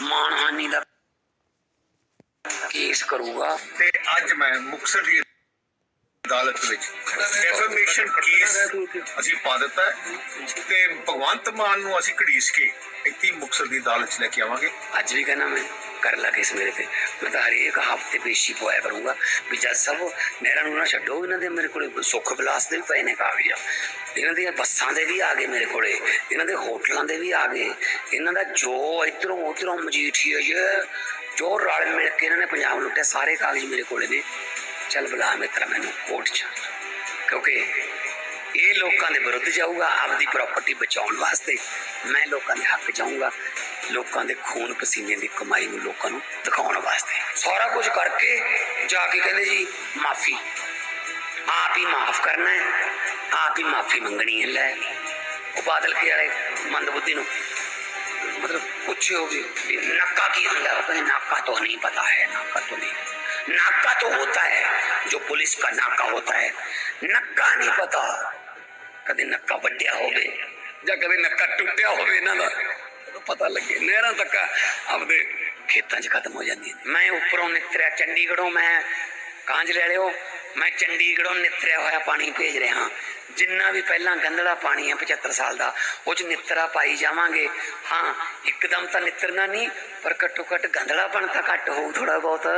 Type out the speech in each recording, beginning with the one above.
ਮਾਨਹਾਨੀ ਦਾ case ਕਰੂਗਾ। ਤੇ ਅੱਜ ਮੈਂ ਮੁਕਤਸਰ ਦੀ ਅਦਾਲਤ ਵਿੱਚ। ਡੈਫਰਮੇਸ਼ਨ ਕੇਸ ਅਸੀਂ ਪਾ ਦਿੱਤਾ ਤੇ ਭਗਵੰਤ ਮਾਨ ਨੂੰ ਅਸੀਂ ਘੜੀਸ ਕੇ ਇੱਥੇ ਮੁਕਤਸਰ ਦੀ ਅਦਾਲਤ 'ਚ ਲੈ ਕੇ ਆਵਾਂਗੇ। ਅੱਜ ਵੀ ਕਹਿੰਦਾ ਮੈਂ ਕਰ ਲਾ ਕੇਸ ਮੇਰੇ ਤੇ। ਮੈਂ ਤਾਂ ਹਰੇਕ ਹਫ਼ਤੇ ਪੇਸ਼ੀ ਪਵਾਇਆ ਕਰੂੰਗਾ ਵੀ ਜਦ ਸਭ ਨਹਿਰਾਂ ਨੂੰ ਨਾ ਛੱਡੋ, ਇਹਨਾਂ ਦੇ ਮੇਰੇ ਕੋਲੇ ਸੁੱਖ ਵਿਲਾਸ ਦੇ ਵੀ ਪਏ ਨੇ ਕਾਗਜ਼। ਇਹਨਾਂ ਦੀਆਂ ਬੱਸਾਂ ਦੇ ਵੀ ਆ ਗਏ ਮੇਰੇ ਕੋਲੇ। ਇਹਨਾਂ ਦੇ ਹੋਟਲਾਂ ਦੇ ਵੀ ਆ ਗਏ। ਇਹਨਾਂ ਦਾ ਜੋ ਇਧਰੋਂ ਉਧਰੋਂ ਮਜੀਠੀਆ ਜੇ ਜੋ ਰਲ ਮਿਲ ਕੇ ਇਹਨਾਂ ਨੇ ਪੰਜਾਬ ਲੁੱਟਿਆ, ਸਾਰੇ ਕਾਗਜ਼ ਮੇਰੇ ਕੋਲੇ ਨੇ। ਚੱਲ ਬੁਲਾ ਮਿੱਤਰਾ ਮੈਨੂੰ ਕੋਰਟ 'ਚ ਕਿਉਂਕਿ ਇਹ ਲੋਕਾਂ ਦੇ ਵਿਰੁੱਧ ਜਾਊਗਾ ਆਪਦੀ ਪ੍ਰਾਪਰਟੀ ਬਚਾਉਣ ਵਾਸਤੇ ਮੈਂ ਲੋਕਾਂ ਦੇ ਹੱਕ ਜਾਊਂਗਾ ਲੋਕਾਂ ਦੇ ਖੂਨ ਪਸੀਨੇ ਦੀ ਕਮਾਈ ਨੂੰ ਲੋਕਾਂ ਨੂੰ ਦਿਖਾਉਣ ਵਾਸਤੇ ਸਾਰਾ ਕੁਝ ਕਰਕੇ ਜਾ ਕੇ ਕਹਿੰਦੇ ਜੀ ਮਾਫੀ ਆਪ ਹੀ ਮਾਫ ਕਰਨਾ ਹੈ ਆਪ ਹੀ ਮਾਫੀ ਮੰਗਣੀ ਹੈ ਲੈ ਉਹ ਬਾਦਲ ਕੇ ਵਾਲੇ ਮੰਦਬੁੱਧੀ ਨੂੰ मतलब पूछे होगी भी नक्का की ਹੁੰਦਾ है कहते नाका तो नहीं पता है नाका तो नहीं नाका तो होता है जो पुलिस का नाका होता है नक्का नहीं पता ਕਦੇ ਨੱਕਾ ਵੱਡਿਆ ਹੋਵੇ ਜਾਂ ਕਦੇ ਨੱਕਾ ਟੁੱਟਿਆ ਹੋਵੇ ਇਹਨਾਂ ਦਾ ਉਦੋਂ ਪਤਾ ਲੱਗੇ ਨਹਿਰਾਂ ਤੱਕ ਆਪਦੇ ਖੇਤਾਂ 'ਚ ਖਤਮ ਹੋ ਜਾਂਦੀਆਂ ਨੇ ਮੈਂ ਉੱਪਰੋਂ ਨਿਤਰਿਆ ਚੰਡੀਗੜ੍ਹੋਂ ਮੈਂ ਕਾਂਜ ਲੈ ਲਿਓ ਮੈਂ ਚੰਡੀਗੜ੍ਹੋਂ ਨਿਤਰਿਆ ਹੋਇਆ ਪਾਣੀ ਭੇਜ ਰਿਹਾ ਜਿੰਨਾ ਵੀ ਪਹਿਲਾਂ ਗੰਦਲਾ ਪਾਣੀ ਹੈ 75 ਸਾਲ ਦਾ, ਉਹ 'ਚ ਨਿਤਰਾ ਪਾਈ ਜਾਵਾਂਗੇ। ਹਾਂ, ਇੱਕਦਮ ਤਾਂ ਨਿਤਰਨਾ ਨਹੀਂ, ਪਰ ਘੱਟੋ ਘੱਟ ਗੰਦਲਾਪਣ ਤਾਂ ਘੱਟ ਹੋਊ ਥੋੜਾ ਬਹੁਤ।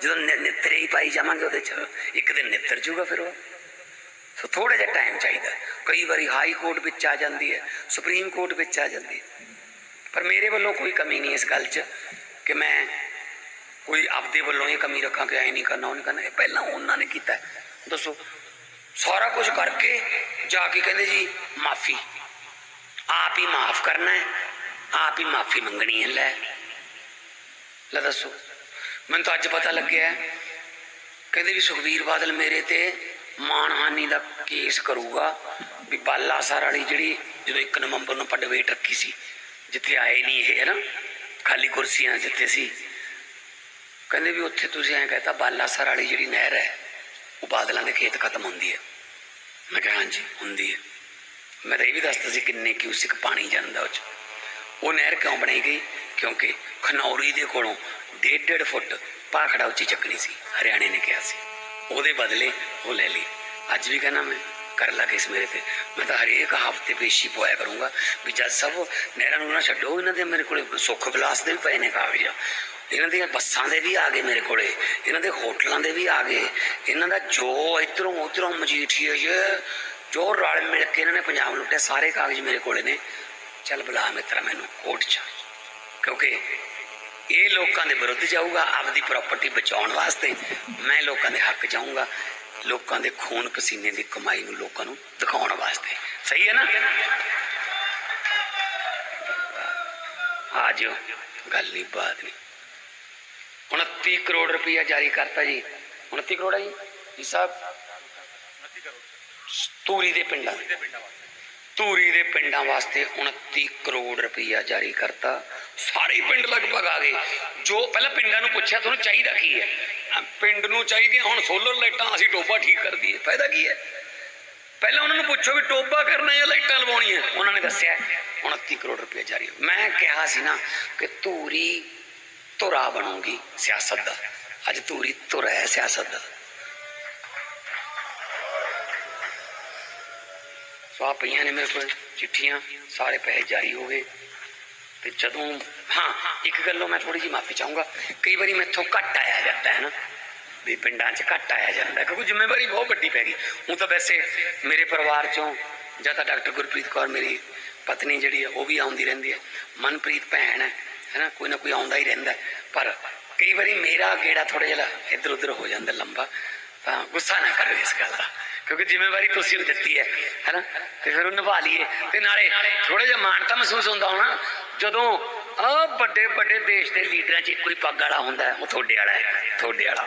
ਜਦੋਂ ਨਿ- ਨਿਤਰੇ ਹੀ ਪਾਈ ਜਾਵਾਂਗੇ ਉਹਦੇ 'ਚ, ਇੱਕ ਦਿਨ ਨਿਤਰ ਜੂਗਾ ਫਿਰ ਉਹ। ਸੋ ਥੋੜਾ ਜਿਹਾ ਟਾਈਮ ਚਾਹੀਦਾ। ਕਈ ਵਾਰੀ ਹਾਈ ਕੋਰਟ ਵਿੱਚ ਆ ਜਾਂਦੀ ਹੈ, ਸੁਪਰੀਮ ਕੋਰਟ ਵਿੱਚ ਆ ਜਾਂਦੀ ਹੈ। ਪਰ ਮੇਰੇ ਵੱਲੋਂ ਕੋਈ ਕਮੀ ਨਹੀਂ ਇਸ ਗੱਲ 'ਚ ਕਿ ਮੈਂ ਕੋਈ ਆਪਦੇ ਵੱਲੋਂ ਇਹ ਕਮੀ ਰੱਖਾਂ ਕਿ ਐ ਨਹੀਂ ਕਰਨਾ, ਉਹ ਨਹੀਂ ਕਰਨਾ। ਇਹ ਪਹਿਲਾਂ ਉਹਨਾਂ ਨੇ ਕੀਤਾ। ਦੱਸੋ ਸਾਰਾ ਕੁਝ ਕਰਕੇ ਜਾ ਕੇ ਕਹਿੰਦੇ ਜੀ, ਮਾਫੀ। ਆਪ ਹੀ ਮਾਫ ਕਰਨਾ ਹੈ, ਆਪ ਹੀ ਮਾਫੀ ਮੰਗਣੀ ਹੈ, ਲੈ। ਲੈ ਦੱਸੋ। ਮੈਨੂੰ ਤਾਂ ਅੱਜ ਪਤਾ ਲੱਗਿਆ ਕਹਿੰਦੇ ਵੀ ਸੁਖਬੀਰ ਬਾਦਲ ਮੇਰੇ ਤੇ ਮਾਨਹਾਨੀ ਦਾ ਕੇਸ ਕਰੂਗਾ, ਵੀ ਬਾਲਾਸਰ ਵਾਲੀ ਜਿਹੜੀ ਜਦੋਂ 1 ਨਵੰਬਰ ਨੂੰ ਆਪਾਂ ਡਿਬੇਟ ਰੱਖੀ ਸੀ, ਜਿੱਥੇ ਆਏ ਨਹੀਂ ਇਹ ਹੈ ਨਾ ਖਾਲੀ ਕੁਰਸੀਆਂ ਜਿੱਥੇ ਸੀ। ਕਹਿੰਦੇ ਵੀ ਉੱਥੇ ਤੁਸੀਂ ਐਂ ਕਹਤਾ, ਬਾਲਾਸਰ ਵਾਲੀ ਜਿਹੜੀ ਨਹਿਰ ਹੈ ਉਹ ਬਾਦਲਾਂ ਦੇ ਖੇਤ ਖਤਮ ਹੁੰਦੀ ਹੈ। ਮੈਂ ਕਿਹਾ, ਹਾਂਜੀ, ਹੁੰਦੀ ਹੈ। ਮੈਂ ਤਾਂ ਇਹ ਵੀ ਦੱਸਦਾ ਸੀ ਕਿੰਨੇ ਕਿਊਸਿਕ ਪਾਣੀ ਜਾਂਦਾ ਉਹ ਚ। ਉਹ ਨਹਿਰ ਕਿਉਂ ਬਣਾਈ ਗਈ? ਕਿਉਂਕਿ ਖਨੌਰੀ ਦੇ ਕੋਲੋਂ ਡੇਢ ਡੇਢ ਫੁੱਟ ਪਾਖੜਾ ਉੱਚੀ ਚੱਕਣੀ ਸੀ, ਹਰਿਆਣੇ ਨੇ ਕਿਹਾ ਸੀ। ਉਹਦੇ ਬਦਲੇ ਉਹ ਲੈ ਲਈ। ਅੱਜ ਵੀ ਕਹਿੰਦਾ ਮੈਂ ਕਰ ਲਾ ਕੇਸ ਮੇਰੇ ਤੇ। ਮੈਂ ਤਾਂ ਹਰੇਕ ਹਫ਼ਤੇ ਪੇਸ਼ੀ ਪਵਾਇਆ ਕਰੂੰਗਾ ਵੀ ਜਦ ਸਭ ਨਹਿਰਾਂ ਨੂੰ ਨਾ ਛੱਡੋ, ਇਹਨਾਂ ਦੇ ਮੇਰੇ ਕੋਲੇ ਸੁੱਖ ਵਿਲਾਸ ਦੇ ਵੀ ਪਏ ਨੇ ਕਾਗਜ਼। ਇਹਨਾਂ ਦੀਆਂ ਬੱਸਾਂ ਦੇ ਵੀ ਆ ਗਏ ਮੇਰੇ ਕੋਲੇ, ਇਹਨਾਂ ਦੇ ਹੋਟਲਾਂ ਦੇ ਵੀ ਆ ਗਏ। ਇਹਨਾਂ ਦਾ ਜੋ ਇਧਰੋਂ ਉਧਰੋਂ ਮਜੀਠੀਆ ਜੋ ਰਲ ਮਿਲ ਕੇ ਇਹਨਾਂ ਨੇ ਪੰਜਾਬ ਲੁੱਟਿਆ, ਸਾਰੇ ਕਾਗਜ਼ ਮੇਰੇ ਕੋਲੇ ਨੇ। ਚੱਲ ਬੁਲਾ ਮਿੱਤਰਾ ਮੈਨੂੰ, ਕੋਰਟ 'ਚ ਕਿਉਂਕਿ ਇਹ ਲੋਕਾਂ ਦੇ ਵਿਰੁੱਧ ਜਾਊਗਾ, ਆਪਦੀ ਪ੍ਰਾਪਰਟੀ ਬਚਾਉਣ ਵਾਸਤੇ ਮੈਂ ਲੋਕਾਂ ਦੇ ਹੱਕ ਜਾਊਂਗਾ। ਲੋਕਾਂ ਦੇ ਖੂਨ ਪਸੀਨੇ ਦੀ ਕਮਾਈ ਨੂੰ ਲੋਕਾਂ ਨੂੰ ਦਿਖਾਉਣ ਵਾਸਤੇ। ਸਹੀ ਹੈ ਨਾ? ਆ ਗੱਲ ਨਹੀਂ, ਬਾਤ ਨਹੀਂ। 29 ਕਰੋੜ ਰੁਪਇਆ ਜਾਰੀ ਕਰਤਾ ਜੀ। 29 ਕਰੋੜ ਹੈ ਜੀ? ਜੀ ਸਾਹਿਬ ਤੂਰੀ ਦੇ ਪਿੰਡਾਂ ਧੂਰੀ ਦੇ ਪਿੰਡਾਂ ਵਾਸਤੇ 29 ਕਰੋੜ ਰੁਪਇਆ ਜਾਰੀ ਕਰਤਾ। ਸਾਰੇ ਪਿੰਡ ਲਗਭਗ ਆ ਗਏ। ਜੋ ਪਹਿਲਾਂ ਪਿੰਡਾਂ ਨੂੰ ਪੁੱਛਿਆ, ਤੁਹਾਨੂੰ ਚਾਹੀਦਾ ਕੀ ਹੈ? ਪਿੰਡ ਨੂੰ ਚਾਹੀਦੀਆਂ ਹੁਣ ਸੋਲਰ ਲਾਈਟਾਂ ਅਸੀਂ ਟੋਬਾ ਠੀਕ ਕਰ ਦਈਏ ਫਾਇਦਾ ਕੀ ਹੈ ਪਹਿਲਾਂ ਉਹਨਾਂ ਨੂੰ ਪੁੱਛੋ ਵੀ ਟੋਬਾ ਕਰਨਾ ਜਾਂ ਲਾਈਟਾਂ ਲਵਾਉਣੀਆਂ ਉਹਨਾਂ ਨੇ ਦੱਸਿਆ 29 ਕਰੋੜ ਰੁਪਏ ਜਾਰੀ ਮੈਂ ਕਿਹਾ ਸੀ ਨਾ ਕਿ ਧੂਰੀ ਧੁਰਾ ਬਣੂਗੀ ਸਿਆਸਤ ਦਾ ਅੱਜ ਧੂਰੀ ਧੁਰਾ ਹੈ ਸਿਆਸਤ ਦਾ ਸੋ ਆ ਪਈਆਂ ਨੇ ਮੇਰੇ ਕੋਲ ਚਿੱਠੀਆਂ ਸਾਰੇ ਪੈਸੇ ਜਾਰੀ ਹੋ ਗਏ ਤੇ ਜਦੋਂ, ਹਾਂ, ਇੱਕ ਗੱਲੋਂ ਮੈਂ ਥੋੜੀ ਜਿਹੀ ਮਾਫੀ ਚਾਹੂੰਗਾ। ਕਈ ਵਾਰੀ ਮੈਥੋਂ ਘੱਟ ਆਇਆ ਜਾਂਦਾ ਹੈ ਨਾ। ਵੀ ਪਿੰਡਾਂ 'ਚ ਘੱਟ ਆਇਆ ਜਾਂਦਾ ਕਿਉਂਕਿ ਜ਼ਿੰਮੇਵਾਰੀ ਬਹੁਤ ਵੱਡੀ ਪੈ ਗਈ। ਹੁਣ ਤਾਂ ਵੈਸੇ ਮੇਰੇ ਪਰਿਵਾਰ 'ਚੋਂ ਜਾਂ ਤਾਂ ਡਾਕਟਰ ਗੁਰਪ੍ਰੀਤ ਕੌਰ, ਮੇਰੀ ਪਤਨੀ ਜਿਹੜੀ ਹੈ, ਉਹ ਵੀ ਆਉਂਦੀ ਰਹਿੰਦੀ ਹੈ। ਮਨਪ੍ਰੀਤ ਭੈਣ ਹੈ ਹੈਨਾ ਕੋਈ ਨਾ ਕੋਈ ਆਉਂਦਾ ਹੀ ਰਹਿੰਦਾ ਪਰ ਕਈ ਵਾਰੀ ਮੇਰਾ ਗੇੜਾ ਥੋੜਾ ਜਿਹਾ ਇੱਧਰ ਉੱਧਰ ਹੋ ਜਾਂਦਾ ਲੰਬਾ। ਤਾਂ ਗੁੱਸਾ ਨਾ ਕਰੋ ਇਸ ਗੱਲ ਦਾ। ਕਿਉਂਕਿ ਜ਼ਿੰਮੇਵਾਰੀ ਤੁਸੀਂ ਨੂੰ ਦਿੱਤੀ ਹੈ ਹੈਨਾ ਤੇ ਫਿਰ ਉਹ ਨਿਭਾ ਲਈਏ। ਤੇ ਨਾਲੇ ਥੋੜਾ ਜਿਹਾ ਮਾਣ ਤਾਂ ਮਹਿਸੂਸ ਹੁੰਦਾ ਹੋਣਾ, ਜਦੋਂ ਆ ਵੱਡੇ ਵੱਡੇ ਦੇਸ਼ ਦੇ ਲੀਡਰਾਂ 'ਚ ਇੱਕੋ ਹੀ ਪੱਗ ਵਾਲਾ ਹੁੰਦਾ, ਉਹ ਤੁਹਾਡੇ ਵਾਲਾ ਹੈ, ਤੁਹਾਡੇ ਵਾਲਾ।